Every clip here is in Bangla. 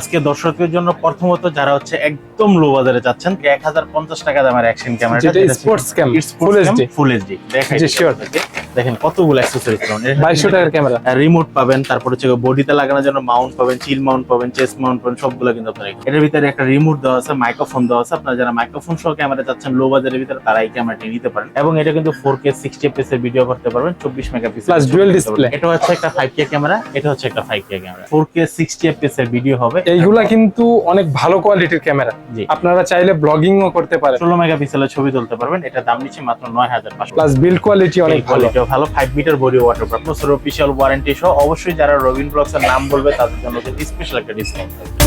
আজকে দর্শকদের জন্য প্রথমত যারা হচ্ছে একদম লো বাজারে যাচ্ছেন এক হাজার পঞ্চাশ টাকা দামের অ্যাকশন ক্যামেরা যেটা sports cam, full HD full HD দেখেন জি, sure. দেখেন কতগুলো অ্যাক্সেসরিজ পাবেন। বাইশশো টাকার ক্যামেরা রিমোট পাবেন তারপর হচ্ছে বডিতে লাগানোর জন্য মাউন্ট পাবেন চিল মাউন্ট পাবেন চেস্ট মাউন্ট পাবেন সবগুলো কিন্তু আপনার। এটার ভিতরে একটা রিমোট দেওয়া আছে মাইক্রোফোন দেওয়া আছে। আপনারা যারা মাইক্রোফোন সহ ক্যামেরা চাচ্ছেন লো বাজারের ভিতরে তারা এই ক্যামেরাটি নিতে পারেন। এবং এটা কিন্তু ফোর কে সিক্সটি এফপিএস এর ভিডিও করতে পারবেন চব্বিশ মেগাপিক্সেল Plus dual display। এটা হচ্ছে একটা ফাইভ কে ক্যামেরা এটা হচ্ছে একটা five K camera four K sixty FPS এর ভিডিও হবে এইগুলা কিন্তু অনেক ভালো কোয়ালিটির ক্যামেরা আপনারা চাইলে ব্লগিং ও করতে পারেন। ষোলো মেগাপিক্সেলের ছবি তুলতে পারবেন। এটা দাম নিচ্ছে মাত্র নয় হাজার পাঁচশো প্লাস বিল্ড কোয়ালিটি অনেক ভালো। ভালো। ফাইভ মিটার বডি ওয়াটার প্রাপ্ত অফিসিয়াল ওয়ারেন্টি সহ অবশ্যই যারা রবিন ব্লগস এর নাম বলবে তাদের জন্য স্পেশাল একটা ডিসকাউন্ট থাকবে।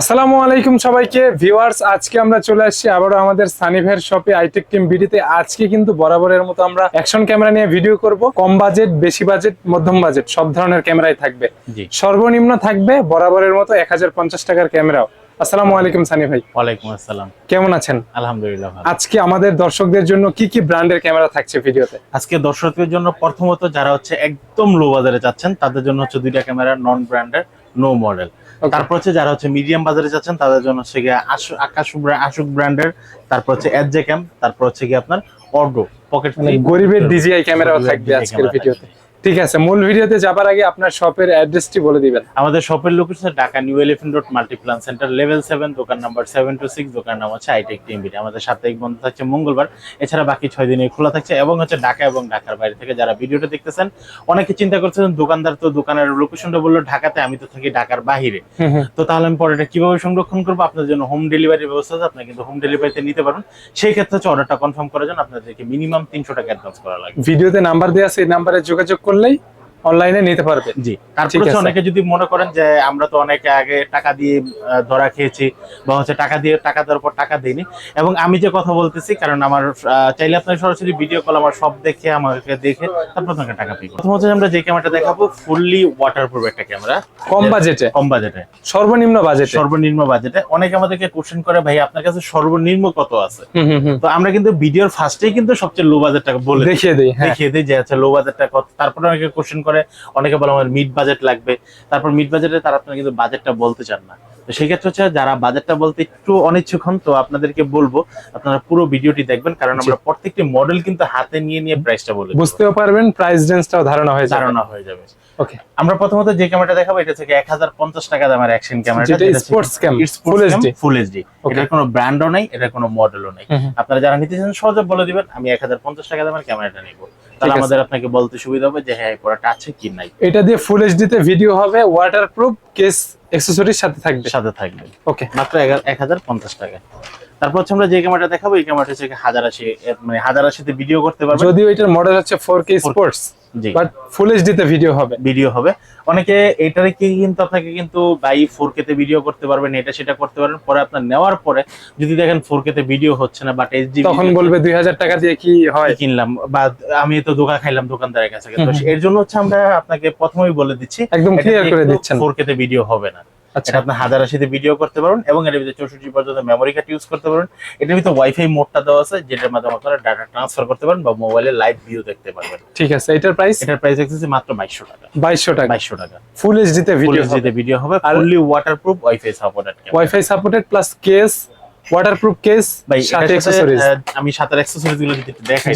আসসালামু আলাইকুম সবাইকে। ভিউয়ার্স আজকে আমরা চলে আসছি আবারও আমাদের সানিভের শপে আইটেক টিম ভিডিওতে আজকে কিন্তু বরাবরের মতো আমরা অ্যাকশন ক্যামেরা নিয়ে ভিডিও করব। কম বাজেট বেশি বাজেট মধ্যম বাজেট সব ধরনের ক্যামেরাই থাকবে। সর্বনিম্ন থাকবে বরাবরের মতো এক হাজার পঞ্চাশ টাকার ক্যামেরাও। আসসালামু আলাইকুম। সানি ভাই। ওয়ালাইকুম আসসালাম। কেমন আছেন? আলহামদুলিল্লাহ আজকে আমাদের দর্শকদের জন্য কি কি ব্র্যান্ডের ক্যামেরা থাকছে ভিডিওতে? আজকে দর্শকদের জন্য প্রথমত যারা হচ্ছে একদম লো বাজারে যাচ্ছেন তাদের জন্য হচ্ছে দুইটা ক্যামেরা নন ব্র্যান্ডের নো মডেল. তারপর হচ্ছে যারা হচ্ছে মিডিয়াম বাজারে যাচ্ছেন তাদের জন্য হচ্ছে গিয়ে আশু- আকাশ আশুক ব্র্যান্ডের তারপর হচ্ছে এডজে ক্যাম তারপর হচ্ছে গিয়ে আপনার অর্ডো পকেট মানে গরিবের ডিজিআই ক্যামেরাও থাকবে আজকের ক্যামেরা ভিডিওতে। ঠিক আছে মূল ভিডিওতে যাবার আগে আপনার শপের অ্যাড্রেসটি বলে দিবেন। আমাদের শপের location Dhaka new elephant road Multiplan centre level seven দোকান নাম্বার সেভেন টু সিক্স দোকান নাম হচ্ছে আইটেক টিএমবি আমাদের সাপ্তাহিক বন্ধ থাকছে মঙ্গলবার এছাড়া বাকি ছয় দিনে খোলা থাকছে এবং হচ্ছে ঢাকা এবং ঢাকার বাইরে থেকে যারা ভিডিওটা দেখতেছেন অনেকে চিন্তা করছেন দোকানদার তো দোকানের লোকেশনটা বলল ঢাকাতে আমি তো থাকি ঢাকার বাহিরে। তো তাহলে আমি পরে এটা কীভাবে সংরক্ষণ করব? আপনার জন্য হোম ডেলিভারির ব্যবস্থা আছে আপনি কিন্তু হোম ডেলিভারিতে নিতে পারেন সেই ক্ষেত্রে হচ্ছে অর্ডারটা কনফার্ম করার জন্য আপনাদেরকে মিনিমাম তিনশো টাকা অ্যাডভান্স করা লাগবে। ভিডিওতে নাম্বার দেওয়া আছে এই নাম্বারে যোগাযোগ করলেই অনলাইনে নিতে পারবে। জি। তারপর অনেকে যদি মনে করেন যে আমরা তো অনেকে আগে টাকা দিয়ে ধরা খেয়েছি বা হচ্ছে টাকা দিয়ে টাকা দেওয়ার পর টাকা দিইনি। এবং আমি যে কথা বলতেছি কারণ আমার চাইলে আপনার সরাসরি ভিডিও কল আমার সব দেখে আমাকে দেখে তারপর আপনাকে টাকা পেয়ে প্রথম হচ্ছে আমরা যে ক্যামেরাটা দেখাবো ফুললি ওয়াটারপ্রুফ একটা ক্যামেরা কম বাজেটে কম বাজেটে সর্বনিম্ন বাজেটে সর্বনিম্ন বাজেটে অনেকে আমাদেরকে কোশ্চেন করে ভাই আপনার কাছে সর্বনিম্ন কত আছে? তো আমরা কিন্তু ভিডিওর ফার্স্টেই কিন্তু সবচেয়ে লো বাজেটটা বলে। দেখিয়ে দিই হ্যাঁ। দেখিয়ে দিই যে আচ্ছা লো বাজেটটা কত? তারপরে অনেকে কোশ্চেন করে অনেকে বলে আমার মিড বাজেট লাগবে। তারপর মিড বাজেটে তারা আপনারা কিন্তু বাজেটটা বলতে চান না। তো সেই ক্ষেত্রে হচ্ছে যারা বাজেটটা বলতে একটু অনিচ্ছুক হন তো আপনাদেরকে বলব আপনারা পুরো ভিডিওটি দেখবেন কারণ আমরা প্রত্যেকটি মডেল কিন্তু হাতে নিয়ে নিয়ে প্রাইসটা বলে বুঝতেও পারবেন প্রাইস রেঞ্জটাও ধারণা হয়ে যাবে। ধারণা হয়ে যাবে। ওকে আমরা প্রথমত যে ক্যামেরাটা দেখাবো এটা থেকে এক হাজার পঞ্চাশ টাকা দামের অ্যাকশন ক্যামেরা যেটা sports cam, full HD full HD. এটার কোনো ব্র্যান্ডও নাই এটার কোনো মডেলও নাই। আপনারা যারা নিতে চান সহজে বলে দিবেন আমি এক হাজার পঞ্চাশ টাকা দামের ক্যামেরাটা নিব। তাহলে। আমাদের আপনাকে বলতে সুবিধা হবে যে হ্যাঁ এই প্রোডাক্ট আছে কি নাই। এটা দিয়ে ফুল এইচডি তে ভিডিও হবে ওয়াটারপ্রুফ কেস অ্যাকসেসরির সাথে থাকবে। সাথে থাকবে। ওকে মাত্র এক হাজার পঞ্চাশ টাকা তারপর হচ্ছে আমরা যে ক্যামেরাটা দেখাবো এই ক্যামেরাটা হচ্ছে হাজার আশি মানে হাজার আশিতে ভিডিও করতে পারবেন। যদিও এটার মডেল হচ্ছে four K sports but full HD তে ভিডিও হবে। ভিডিও হবে। অনেকে এটারে কি কিন্তু আপনাকে কিন্তু বাই ফোর কে তে ভিডিও করতে পারবেন এটা সেটা করতে পারবেন পরে আপনার নেওয়ার পরে যদি দেখেন ফোর কে তে ভিডিও হচ্ছে না বাট এইচডি তখন বলবে দুই হাজার টাকা দিয়ে কি হয়? কিনলাম? বা আমি তো দোকান খাইলাম দোকানদারের কাছে। তো। এর জন্য হচ্ছে আমরা আপনাকে প্রথমেই বলে দিচ্ছি একদম ক্লিয়ার করে দিচ্ছেন। ফোর কে তে ভিডিও হবে না। আচ্ছা। আপনি হাজার আশিতে ভিডিও করতে পারবেন এবং এর ভিতরে চৌষট্টি পর্যন্ত মেমোরি কার্ড ইউজ করতে পারবেন এটার ভিতরে ওয়াইফাই মোডটা দেওয়া আছে যেটার মাধ্যমে আপনারা ডাটা ট্রান্সফার করতে পারেন বা মোবাইলে লাইভ ভিউ দেখতে পারবেন। ঠিক আছে এটার প্রাইস এটার প্রাইস হচ্ছে মাত্র বাইশশো টাকা। বাইশশো টাকা। বাইশশো টাকা। ফুল এইচডিতে ফুল ভিডিও এইচডিতে ভিডিও হবে। Fully waterproof wifi supported wifi supported plus case waterproof case ভাই সাথে অ্যাকসেসরিজ আমি অ্যাক্সেসরিজগুলো যদি দেখাই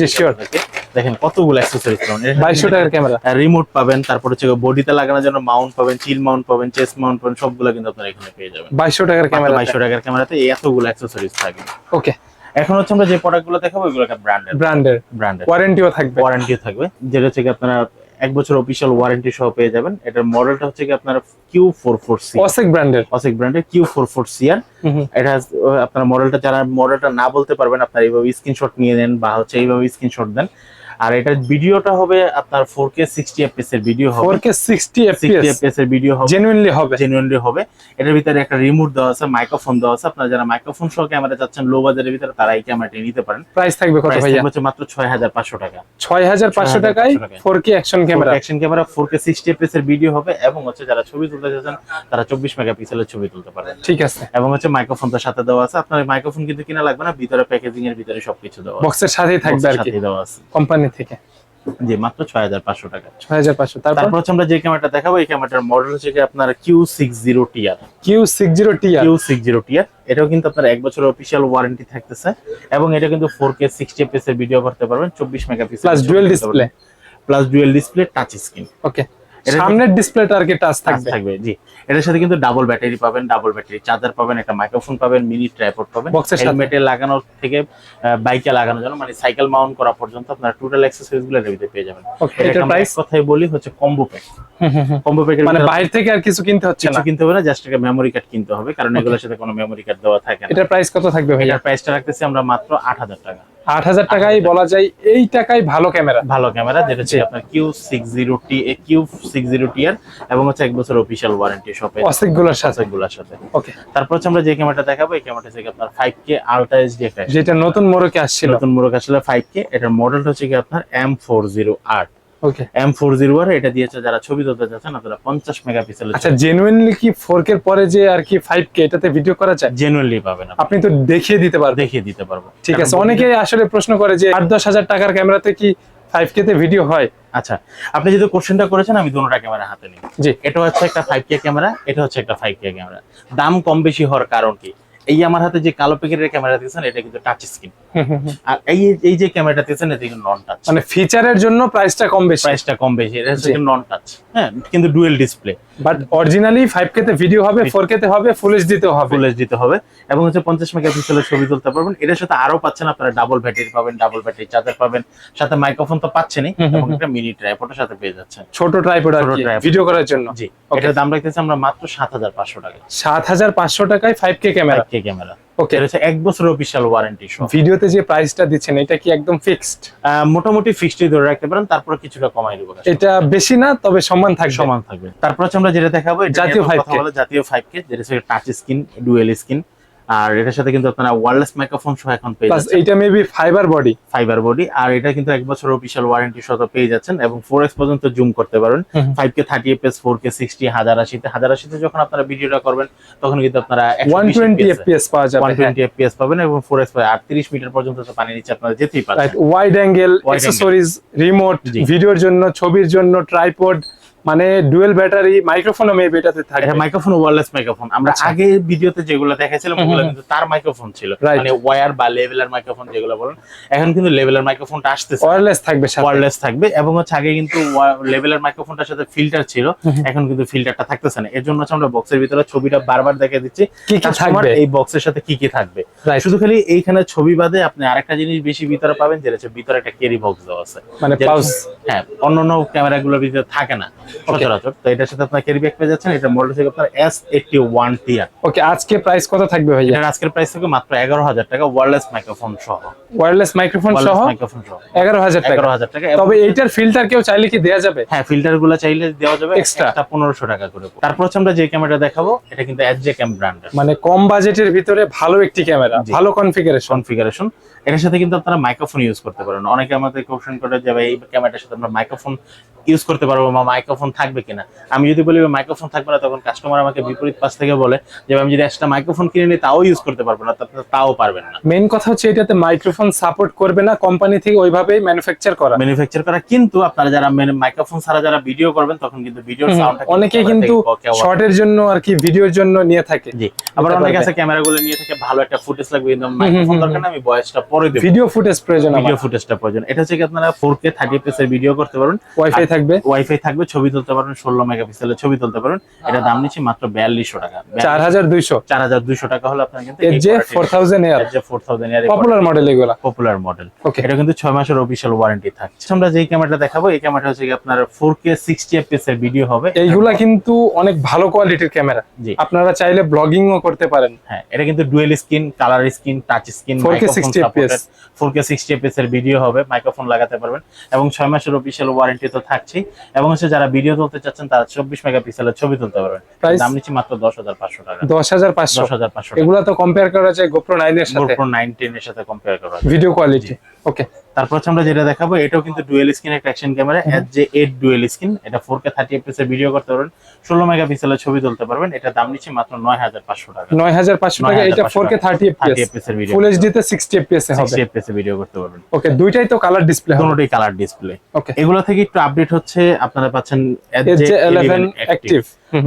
দেখেন কতগুলো অ্যাক্সেসরিজ পাবেন। বাইশশো টাকার ক্যামেরা রিমোট পাবেন তারপর হচ্ছে বডিতে লাগানোর জন্য মাউন্ট পাবেন চিল মাউন্ট পাবেন চেস্ট মাউন্ট পাবেন সবগুলো কিন্তু আপনারা এখানে পেয়ে যাবেন। বাইশশো টাকার ক্যামেরা বাইশশো টাকার ক্যামেরাতে এই এতগুলো অ্যাক্সেসরিজ থাকবে। ওকে এখন হচ্ছে আমরা যে প্রোডাক্টগুলো দেখাবো এগুলো ব্র্যান্ডেড ব্র্যান্ডের ব্র্যান্ডেড ওয়ারেন্টিও থাকবে। ওয়ারেন্টি থাকবে। যেটা হচ্ছে আপনারা এক বছর অফিসিয়াল ওয়ারেন্টি সহ পেয়ে যাবেন। এটার মডেলটা হচ্ছে কি আপনার কিউ ফোর ফোর সি অসেক ব্র্যান্ডের অসেক ব্র্যান্ডের কিউ ফোর ফোর সি আর এটা আপনার মডেলটা যারা মডেলটা না বলতে পারবেন আপনার এইভাবে স্ক্রিনশট নিয়ে নেন বা হচ্ছে এইভাবে স্ক্রিনশট দেন। আর এটার ভিডিওটা হবে আপনার ফোর কে সিক্সটি এফপিএস এর ভিডিও হবে। 4K 60 সিক্সটি FPS এর ভিডিও হবে। জেনুইনলি হবে। জেনুইনলি হবে। এটার ভিতরে একটা রিমোট দেওয়া আছে মাইক্রোফোন দেওয়া আছে। আপনারা যারা মাইক্রোফোন সহ ক্যামেরা চাচ্ছেন লো বাজারের ভিতরে তারা এই ক্যামেরাটি নিতে পারেন। প্রাইস থাকবে কত ভাইয়া? হচ্ছে মাত্র ছয় হাজার পাঁচশো টাকা। 6500 টাকায় 4K action camera action camera four K sixty FPS এর ভিডিও হবে এবং হচ্ছে যারা ছবি তুলতে চাচ্ছেন তারা চব্বিশ মেগাপিক্সেলের ছবি তুলতে পারেন। ঠিক আছে। এবং হচ্ছে মাইক্রোফোন তার সাথে দেওয়া আছে। আপনার মাইক্রোফোন কিন্তু কিনা লাগবে না ভিতরে প্যাকেজিং এর ভিতরে সবকিছু দেওয়া বক্সের সাথেই থাকবে আর কি। দেওয়া আছে। কোম্পানি থেকে। জি মাত্র ছয় হাজার পাঁচশো টাকা। ছয় হাজার পাঁচশো। তারপর? হচ্ছে আমরা যে ক্যামেরাটা দেখাবো এই ক্যামেরাটার মডেল হচ্ছে আপনার Q six zero TR Q60 TR Q six zero TR এটাও কিন্তু আপনার এক বছর অফিসিয়াল ওয়ারেন্টি থাকতেছে এবং এটা কিন্তু ফোর কে সিক্সটি এফপিএস এর ভিডিও করতে পারবেন চব্বিশ megapixel plus dual display plus dual display touch screen okay সামনের ডিসপ্লেটা আর কি টাচ থাকবে। থাকবে জি। এটার সাথে কিন্তু ডাবল ব্যাটারি পাবেন ডাবল ব্যাটারি চার্জার পাবেন একটা মাইক্রোফোন পাবেন মিনি ট্রাইপড পাবেন। হেলমেটে লাগানো থেকে বাইকে লাগানোর জন্য মানে সাইকেল মাউন্ট করা পর্যন্ত আপনার টোটাল অ্যাক্সেসরিজগুলো এর ভিতরে পেয়ে যাবেন। আমরা প্রাইস কথায় বলি হচ্ছে কম্বো প্যাক কম্বো প্যাকের মানে বাইরে থেকে আর কিছু কিনতে হচ্ছে কিছু না? কিনতে হবে না জাস্ট একটা মেমোরি কার্ড কিনতে হবে কারণ এগুলোর সাথে কোনো মেমোরি কার্ড দেওয়া থাকে না। এটার প্রাইস কত থাকবে ভাইয়া? এটার প্রাইসটা রাখতেছি আমরা মাত্র আট হাজার টাকা। আট হাজার টাকায় বলা যায় এই টাকায় ভালো ক্যামেরা। ভালো ক্যামেরা যেটা হচ্ছে আপনার Q six zero T Q six zero T R এবং হচ্ছে এক বছর অফিসিয়াল ওয়ারেন্টি শপে অসেকগুলোর সাথে। গুলার সাথে। ওকে। তারপর হচ্ছে আমরা যে ক্যামেরাটা দেখাবো এই ক্যামেরাটা হচ্ছে আপনার five K ultra H D যেটা নতুন মোড়কে আসছিল। নতুন মোড়ক আসলে ফাইভ কে এটার মডেলটা হচ্ছে কি আপনার এম ফোর জিরো আট ওকে এম ফোর জিরো আর এটা দিয়েছে যারা ছবি তুলতে চাচ্ছেন আপনারা পঞ্চাশ মেগাপিক্সেলের আচ্ছা জেনুইনলি কি ফোর কে পরে যে আর কি ফাইভ কে এটাতে ভিডিও করা যায়? জেনুয়ালি পাবেন আপনি। আপনি তো দেখিয়ে দিতে পারবেন। দেখিয়ে দিতে পারব। ঠিক আছে অনেকে আসলে প্রশ্ন করে যে আট দশ হাজার টাকার ক্যামেরাতে কি ফাইভ কে তে ভিডিও হয়? আচ্ছা আপনি যেহেতু কোশ্চেনটা করেছেন আমি দুটোটা ক্যামেরা হাতে নিই। জি। এটা হচ্ছে একটা ফাইভ কে ক্যামেরা এটা হচ্ছে একটা ফাইভ কে ক্যামেরা দাম কম বেশি হওয়ার কারণ কি? এই আমার হাতে যে কালো প্যাকেটের ক্যামেরা দিয়েছেন এটা কিন্তু টাচ স্ক্রিন। আর এই এই যে ক্যামেরাটা দিয়েছেন এটা কিন্তু নন টাচ মানে ফিচারের জন্য প্রাইসটা কম বেশি। প্রাইসটা কম বেশি এটা হচ্ছে। নন টাচ হ্যাঁ কিন্তু dual display but originally five K তে ভিডিও হবে ফোর কে তে হবে ফুল এইচ দিতে হবে। ফুল দিতে হবে। এবং হচ্ছে পঞ্চাশ মেগাপিক্সেলের ছবি তুলতে পারবেন। এটার সাথে আরও পাচ্ছেন আপনারা ডাবল ব্যাটারি পাবেন ডাবল ব্যাটারি চার্জার পাবেন। সাথে মাইক্রোফোন তো পাচ্ছেনই এবং একটা মিনি ট্রাইপডের সাথে পেয়ে যাচ্ছেন। ছোট ট্রাইপড আর। ভিডিও করার জন্য। জি. এটার দাম রাখতেছি আমরা মাত্র সাত হাজার পাঁচশো টাকা সাত হাজার পাঁচশো টাকায় five K camera K camera. Okay এটা হচ্ছে এক বছর অফিসিয়াল ওয়ারেন্টি সহ। ভিডিওতে যে প্রাইসটা দিচ্ছেন এটা কি একদম ফিক্সড মোটামুটি ফিক্সডই ধরে রাখতে পারেন তারপর কিছুটা কমাই দেবো এটা বেশি না তবে সমান থাকবে। সমান থাকবে। তারপর হচ্ছে আমরা যেটা দেখাবো জাতীয় ফাইভ তো 5K জাতীয় ফাইভ কে যেটা টাচ স্ক্রিন ডুয়েল স্ক্রিন আর এটার সাথে কিন্তু আপনারা ওয়্যারলেস মাইক্রোফোন সহ এখন পেয়ে যাচ্ছেন। এইটা maybe fibre body fibre body আর এটা কিন্তু এক বছর অফিসিয়াল ওয়ারেন্টি সহ পেয়ে যাচ্ছেন এবং ফোর এক্স পর্যন্ত জুম করতে পারবেন। Thirty FS four K sixty হাজার আশিতে। হাজার আশিতে যখন আপনারা ভিডিওটা করবেন তখন কিন্তু আপনারা ওয়ান টোয়েন্টি এফপিএস পাওয়া যাবে ওয়ান টোয়েন্টি এফপিএস পাবেন এবং ফোর এক্স আটত্রিশ মিটার পর্যন্ত তো পানি নিচে আপনারা যেতেই পারবেন ওয়াইড অ্যাঙ্গেল অ্যাক্সেসরিজ রিমোট ভিডিওর জন্য ছবির জন্য ট্রাইপড মানে ডুয়েল ব্যাটারি মাইক্রোফোনও মেবি এটাতে এটা থাকবে মাইক্রোফোন ওয়্যারলেস মাইক্রোফোন। আমরা আচ্ছা। আগে ভিডিওতে যেগুলো দেখাইছিলাম ওগুলো কিন্তু তার মাইক্রোফোন ছিল. মানে ওয়্যার বা লেভেলের মাইক্রোফোন যেগুলো বলেন এখন কিন্তু লেভেলের মাইক্রোফোনটা আসতেছে। ওয়্যারলেস থাকবে সাথে। ওয়্যারলেস থাকবে এবং হচ্ছে আগে কিন্তু লেভেলের মাইক্রোফোনটার সাথে ফিল্টার ছিল। এখন কিন্তু ফিল্টারটা থাকতেছে না। এর জন্য হচ্ছে আমরা বক্সের ভিতরে ছবিটা বারবার দেখে দিচ্ছি কি কি থাকবে? এই বক্সের সাথে কি কি থাকবে. শুধু খালি এইখানে ছবি বাদে আপনি আরেকটা জিনিস বেশি ভিতরে পাবেন যেটা হচ্ছে ভিতরে একটা ক্যারি বক্স দেওয়া আছে। মানে পাউস হ্যাঁ অন্যান্য ক্যামেরাগুলোর ভিতরে থাকে না। সচরাচর। তো এটার সাথে আপনার ক্যারি ব্যাগ পেয়ে যাচ্ছেন এটা মডেল থেকে আপনার S eighty one TR okay আজকে প্রাইস কত থাকবে ভাইয়া? এটার আজকের প্রাইস থেকে মাত্র এগারো হাজার টাকা ওয়্যারলেস মাইক্রোফোন সহ। ওয়্যারলেস মাইক্রোফোন সহ? মাইক্রোফোন সহ। এগারো হাজার টাকা। এগারো হাজার টাকা। তবে এইটার ফিল্টার কেউ চাইলে কি দেয়া যাবে? হ্যাঁ ফিল্টারগুলো চাইলে দেওয়া যাবে? একটা পনেরোশো টাকা করে তারপর হচ্ছে আমরা যে ক্যামেরাটা দেখাবো এটা কিন্তু এস জে ক্যাম ব্র্যান্ডের মানে কম বাজেটের ভিতরে ভালো একটি ক্যামেরা ভালো কনফিগারেশন কনফিগারেশন এটার সাথে কিন্তু আপনারা মাইক্রোফোন ইউজ করতে পারেন। অনেকে আমাদের কোশ্চেন করে যে ভাই এই ক্যামেরাটার সাথে আমরা মাইক্রোফোন ইউজ করতে পারব বা মাইক্রোফোন থাকবে কিনা। আমি যদি বলি মাইক্রোফোন থাকবে না তখন কাস্টমার আমাকে বিপরীত পাশ থেকে বলে যে আমি যদি একটা মাইক্রোফোন কিনে নিই তাও ইউজ করতে পারব না তাও পারবেন না। মেইন কথা হচ্ছে এটাতে মাইক্রোফোন সাপোর্ট করবে না কোম্পানি থেকে ওইভাবেই ম্যানুফ্যাকচার করা। ম্যানুফ্যাকচার করা কিন্তু আপনারা যারা মাইক্রোফোন ছাড়া যারা ভিডিও করবেন তখন কিন্তু ভিডিওর হুম, সাউন্ড অনেকে কিন্তু শর্টের জন্য আর কি ভিডিওর জন্য নিয়ে থাকে। জি আবার অনেকে। আছে ক্যামেরাগুলো নিয়ে থাকে ভালো একটা ফুটেজ লাগবে কিন্তু মাইক্রোফোন দরকার না আমি ভয়েসটা পরে দেব। ভিডিও ফুটেজ প্রয়োজন ভিডিও ফুটেজটা প্রয়োজন। এটা হচ্ছে কি আপনারা 4K 30 এর ভিডিও করতে পারবেন। ওয়াইফাই থাকবে? ওয়াইফাই থাকবে ছবি তুলতে পারবেন ষোলো মেগাপিক্সেলের ছবি তুলতে পারবেন। এটা দাম নিচ্ছে মাত্র বিয়াল্লিশশো টাকা। চার হাজার দুইশো। চার হাজার দুইশো টাকা হলে আপনার কিন্তু যে four thousand air four thousand year popular model এগুলা। পপুলার মডেল ওকে এটা কিন্তু ছয় মাসের অফিসিয়াল ওয়ারেন্টি থাকছে। আমরা যেই ক্যামেরাটা দেখাবো এই ক্যামেরাটা হচ্ছে আপনার ফোর কে সিক্সটি এফপিএস এর ভিডিও হবে। এইগুলা কিন্তু অনেক ভালো কোয়ালিটির ক্যামেরা আপনারা চাইলে ব্লগিংও করতে পারেন। হ্যাঁ এটা কিন্তু dual screen colour screen touch screen 4K 60 fps কে এর ভিডিও হবে মাইক্রোফোন লাগাতে পারবেন। এবং ছয় মাসের অফিসিয়াল ওয়ারেন্টি তো থাকছেই এবং হচ্ছে যারা ভিডিও তুলতে চাচ্ছেন তারা চব্বিশ মেগাপিক্সেলের ছবি তুলতে পারবেন? দাম নিচ্ছি মাত্র দশ হাজার পাঁচশো টাকা। দশ হাজার পাঁচশো। দশ হাজার পাঁচশো এগুলো তো কম্পেয়ার করা যায় গোপ্রো নাইনের সাথে। গোপ্রো নাইনটিন এর সাথে কম্পেয়ার করা। ভিডিও কোয়ালিটি ওকে তারপর হচ্ছে আমরা যেটা দেখাবো এটাও কিন্তু ডুয়েল স্ক্রিন একটা অ্যাকশন ক্যামেরা এর যে এইট ডুয়েল স্ক্রিন। এটা ফোর কে থার্টি এফপিএস এর ভিডিও করতে পারবেন। ষোলো মেগাপিক্সেলের ছবি তুলতে পারবেন। এটা দাম নিচ্ছে মাত্র নয় হাজার পাঁচশো টাকা। নয় হাজার পাঁচশো টাকা এটা ফোর কে থার্টি এফপিএস এর ভিডিও ফুল এইচডি তে সিক্সটি এফপিএস এ হবে। সিক্সটি এফপিএস এর ভিডিও করতে পারবেন। ওকে দুইটাই তো কালার ডিসপ্লে দুটোই কালার ডিসপ্লে ওকে এগুলো থেকে একটু আপডেট হচ্ছে আপনারা পাচ্ছেন এর যে 11 অ্যাক্টিভ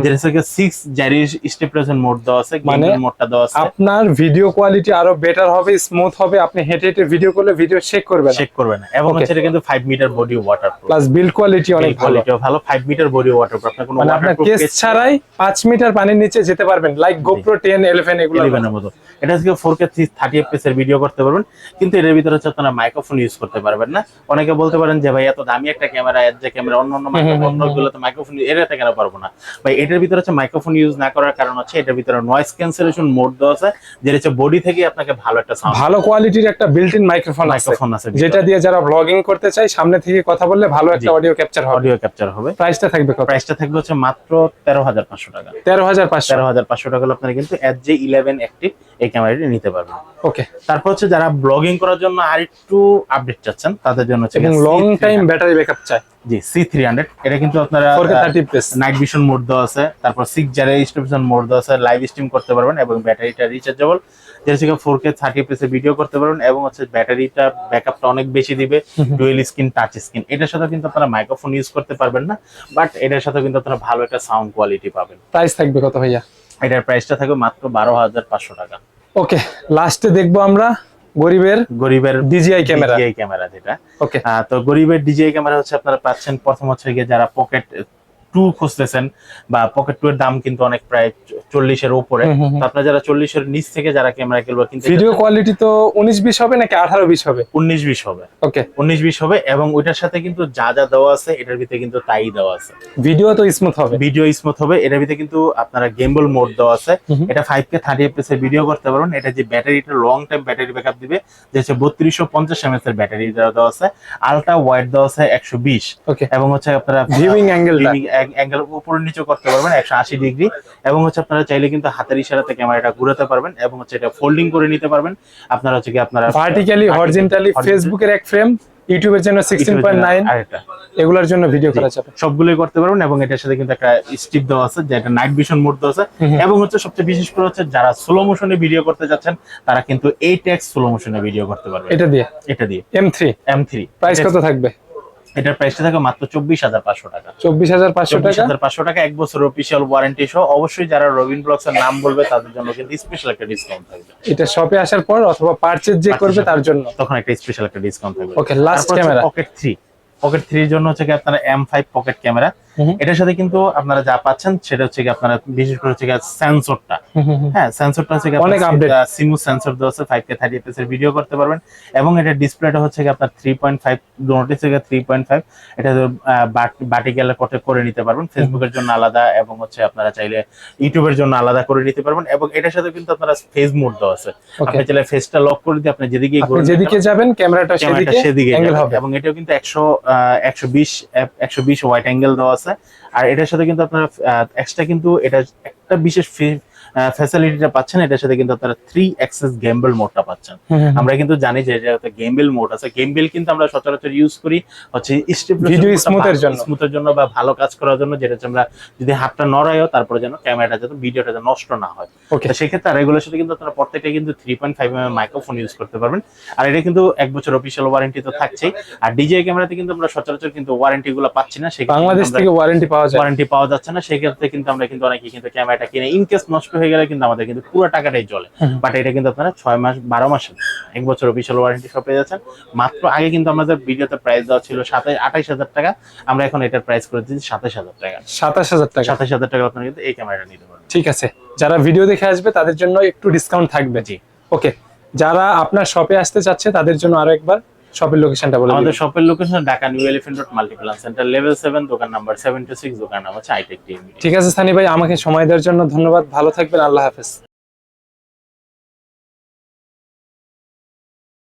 যেটা থেকে সিক্স জারি স্টেপলেশন মোড দেওয়া আছে মানে মোডটা দেওয়া আছে। আপনার ভিডিও কোয়ালিটি আরও বেটার হবে স্মুথ হবে আপনি হেঁটে হেঁটে ভিডিও করলে ভিডিও চেক চেক করবে না। এবং কিন্তু 5 metre body waterproof plus build quality অনেক ভালো। ভালো 5 মিটার বডি ওয়াটারপ্রুফ আপনার কোনো মানে আপনার কেস ছাড়াই পাঁচ মিটার পানির নিচে যেতে পারবেন লাইক গোপ্রো টেন ইলেভেন এগুলো। 11 এর মতো। এটা হচ্ছে 4K 30 এফপিএস এর ভিডিও করতে পারবেন। কিন্তু এর ভিতরে হচ্ছে আপনারা মাইক্রোফোন ইউজ করতে পারবেন না। অনেকে বলতে পারেন যে ভাই এত দামি একটা ক্যামেরা এর যে ক্যামেরা অন্য অন্য মাইক্রোফোন অন্যগুলোতে মাইক্রোফোন কেন পারব না? ভাই এটার ভিতরে হচ্ছে মাইক্রোফোন ইউজ না করার কারণ হচ্ছে এটার ভিতরে নয়েজ ক্যান্সেলেশন মোড দেওয়া আছে যেটা হচ্ছে বডি থেকে আপনাকে ভালো একটা সাউন্ড ভালো কোয়ালিটির একটা বিল্ট ইন মাইক্রোফোন মাইক্রোফোন আছে যেটা দিয়ে যারা ব্লগিং করতে চাই সামনে থেকে কথা বললে ভালো একটা অডিও ক্যাপচার হবে। অডিও ক্যাপচার হবে। প্রাইসটা থাকবে কত? প্রাইসটা থাকবে হচ্ছে মাত্র তেরো হাজার পাঁচশো টাকা। তেরো হাজার পাঁচশো। তেরো হাজার পাঁচশো টাকা হলে আপনারা কিন্তু এজ যে ইলেভেন অ্যাক্টিভ এই ক্যামেরাটি নিতে পারবেন। ওকে তারপর হচ্ছে যারা ব্লগিং করার জন্য আরেকটু আপডেট চাচ্ছেন তাদের জন্য হচ্ছে লং টাইম ব্যাটারি ব্যাকআপ চাই। জি সি থ্রি হান্ড্রেড এটা কিন্তু আপনারা নাইট ভিশন মোড দেওয়া আছে। তারপর সিক্স জারে স্টেপশন মোড দেওয়া আছে। লাইভ স্ট্রিম করতে পারবেন এবং ব্যাটারিটা রিচার্জেবল যেটা হচ্ছে ফোর কে থার্টি পিসে ভিডিও করতে পারবেন এবং হচ্ছে ব্যাটারিটা ব্যাকআপটা অনেক বেশি দিবে। ডুয়েল স্ক্রিন টাচ স্ক্রিন এটার সাথে কিন্তু আপনারা মাইক্রোফোন ইউজ করতে পারবেন না। বাট এটার সাথে কিন্তু আপনারা ভালো একটা সাউন্ড কোয়ালিটি পাবেন। প্রাইস থাকবে কত ভাইয়া? এটার প্রাইসটা থাকবে মাত্র বারো হাজার পাঁচশো টাকা। ওকে লাস্টে দেখব আমরা গরিবের গরিবের ডিজিআই ক্যামেরা ক্যামেরা যেটা। ওকে তো গরিবের ডিজিআই ক্যামেরা হচ্ছে আপনারা পাচ্ছেন। প্রথম হচ্ছে গিয়ে যারা পকেট টু খুঁজতেছেন বা পকেট টু এর দাম কিন্তু অনেক প্রায় চল্লিশের উপরে। হুম, হুম। তো আপনারা যারা চল্লিশের নিচ থেকে যারা ক্যামেরা কিনবো কিন্তু ভিডিও কোয়ালিটি তো উনিশ বিশ হবে নাকি আঠারো বিশ হবে? উনিশ বিশ হবে। ওকে উনিশ বিশ হবে এবং ওইটার সাথে কিন্তু যা যা দেওয়া আছে এটার ভিতরে কিন্তু তাই দেওয়া আছে। ভিডিও তো স্মুথ হবে। ভিডিও স্মুথ হবে এটার ভিতরে কিন্তু আপনারা গেমবল মোড দেওয়া আছে। এটা ফাইভ কে থার্টি এফপিএস এর ভিডিও করতে পারবেন। এটা যে ব্যাটারি ব্যাটারিটা লং টাইম ব্যাটারি ব্যাকআপ দিবে যে হচ্ছে বত্রিশশো পঞ্চাশ এমএস এর ব্যাটারি দেওয়া আছে। আলট্রা ওয়াইড দেওয়া আছে একশো বিশ। এবং হচ্ছে আপনারা ভিউইং অ্যাঙ্গেলটা অ্যাঙ্গেল উপর নিচে করতে পারবেন একশো আশি ডিগ্রি এবং হচ্ছে আপনারা চাইলে কিন্তু হাতের ইশারাতে ক্যামেরাটা ঘুরাতে পারবেন এবং হচ্ছে এটা ফোল্ডিং করে নিতে পারবেন। আপনারা হচ্ছে কি আপনারা ভার্টিক্যালি হরিজেন্টালি ফেসবুকের এক ফ্রেম ইউটিউবের জন্য সিক্সটিন পয়েন্ট নাইন আরেকটা। এগুলোর জন্য ভিডিও করা যাবে। সবগুলোই করতে পারবেন এবং এটার সাথে কিন্তু একটা স্টিপ দেওয়া আছে যেটা নাইট ভিশন মোড দেওয়া আছে। এবং হচ্ছে সবচেয়ে বিশেষ করে হচ্ছে যারা স্লো মোশনে ভিডিও করতে যাচ্ছেন তারা কিন্তু এই ট্যাক্স স্লো মোশনে ভিডিও করতে পারবে এটা দিয়ে? এটা দিয়ে। M three M three price কত থাকবে? এটার প্রাইসটা থাকে মাত্র চব্বিশ হাজার পাঁচশো টাকা। চব্বিশ হাজার পাঁচশো টাকা? হাজার পাঁচশো টাকা এক বছর অফিসিয়াল ওয়ারেন্টি সহ অবশ্যই যারা রবিন ব্লকস এর নাম বলবে তাদের জন্য কিন্তু স্পেশাল একটা ডিসকাউন্ট থাকবে। এটা শপে আসার পর অথবা পারচেজ যে করবে তার জন্য। তখন একটা স্পেশাল একটা ডিসকাউন্ট থাকবে। Okay last camera pocket three pocket থ্রির জন্য হচ্ছে কি আপনারা এম ফাইভ পকেট ক্যামেরা এটার সাথে কিন্তু আপনারা যা পাচ্ছেন সেটা হচ্ছে আপনারা বিশেষ করে হচ্ছে সেন্সরটা। হ্যাঁ সেন্সরটা হচ্ছে অনেক update। সিমু সেন্সর দেওয়া আছে ফাইভ কে থার্টি এফএস এর ভিডিও করতে পারবেন। এবং এটা ডিসপ্লেটা হচ্ছে আপনার থ্রি পয়েন্ট ফাইভ নোটিস থেকে থ্রি পয়েন্ট ফাইভ এটা বাটি গেলে কটে করে নিতে পারবেন। ফেসবুকের জন্য আলাদা এবং হচ্ছে আপনারা চাইলে ইউটিউবের জন্য আলাদা করে নিতে পারবেন। এবং এটার সাথে কিন্তু আপনারা ফেস মোড দেওয়া আছে। আপনি চাইলে ফেসটা লক করে দিয়ে আপনি যেদিকে যেদিকে যাবেন ক্যামেরাটা সেদিকে সেদিকে অ্যাঙ্গেল হবে। এবং এটাও কিন্তু একশো একশো বিশ একশো বিশ ওয়াইট অ্যাঙ্গেল দেওয়া আছে। আর এটার সাথে কিন্তু আপনার এক্সট্রা কিন্তু এটা একটা বিশেষ ফ্যাসিলিটিটা পাচ্ছেন এটার সাথে কিন্তু আপনারা থ্রি অ্যাক্সেস গেমবেল মোডটা পাচ্ছেন। আমরা কিন্তু জানি যে এটা গেমবেল মোড আছে। গেমবেল কিন্তু আমরা সচরাচর ইউজ করি হচ্ছে smooth এর জন্য। স্মুথের জন্য বা ভালো কাজ করার জন্য যেটা আমরা যদি হাতটা নড়াইও তারপরে যেন ক্যামেরাটা যাতে ভিডিওটা যেন নষ্ট না হয়। ওকে সেক্ষেত্রে আর এগুলোর সাথে কিন্তু আপনারা প্রত্যেকটা কিন্তু three point five M microphone use করতে পারবেন। আর এটা কিন্তু এক বছর অফিসিয়াল ওয়ারেন্টি তো থাকছেই। আর ডিজিআই ক্যামেরাতে কিন্তু আমরা সচরাচর কিন্তু ওয়ারেন্টি গুলো পাচ্ছি না। সেক্ষেত্রে বাংলাদেশ থেকে ওয়ারেন্টি পাওয়া যায়। ওয়ারেন্টি পাওয়া যাচ্ছে না। সেক্ষেত্রে কিন্তু আমরা কিন্তু অনেকে কিন্তু ক্যামেরাটা কিনে ইন কেস নষ্ট হয়ে গেলে কিন্তু আমাদের কিন্তু পুরো টাকাটাই চলে বাট এটা কিন্তু আপনারা ছয় মাস বারো মাস এক বছর অফিসিয়াল ওয়ারেন্টি সব পেয়ে যাচ্ছেন। মাত্র আগে কিন্তু আমাদের ভিডিওতে প্রাইস দেওয়া ছিল সাতাশ আঠাইশ হাজার টাকা আমরা এখন এটার প্রাইস করে দিচ্ছি সাতাশ হাজার টাকা। সাতাশ হাজার টাকা। সাতাশ হাজার টাকা আপনারা কিন্তু এই ক্যামেরাটা নিতে পারবেন। ঠিক আছে। যারা ভিডিও দেখে আসবে তাদের জন্য একটু ডিসকাউন্ট থাকবে। জি। ওকে যারা আপনার শপে আসতে চাচ্ছে তাদের জন্য আরও একবার শপের লোকেশনটা বলে আমাদের। শপের location Dhaka new elephant road multiplan centre level 7 দোকান নাম্বার সেভেন টু সিক্স দোকান নাম হচ্ছে আইটেক টিম ঠিক আছে সানি ভাই আমাকে সময় দেওয়ার জন্য ধন্যবাদ ভালো থাকবেন আল্লাহ হাফেজ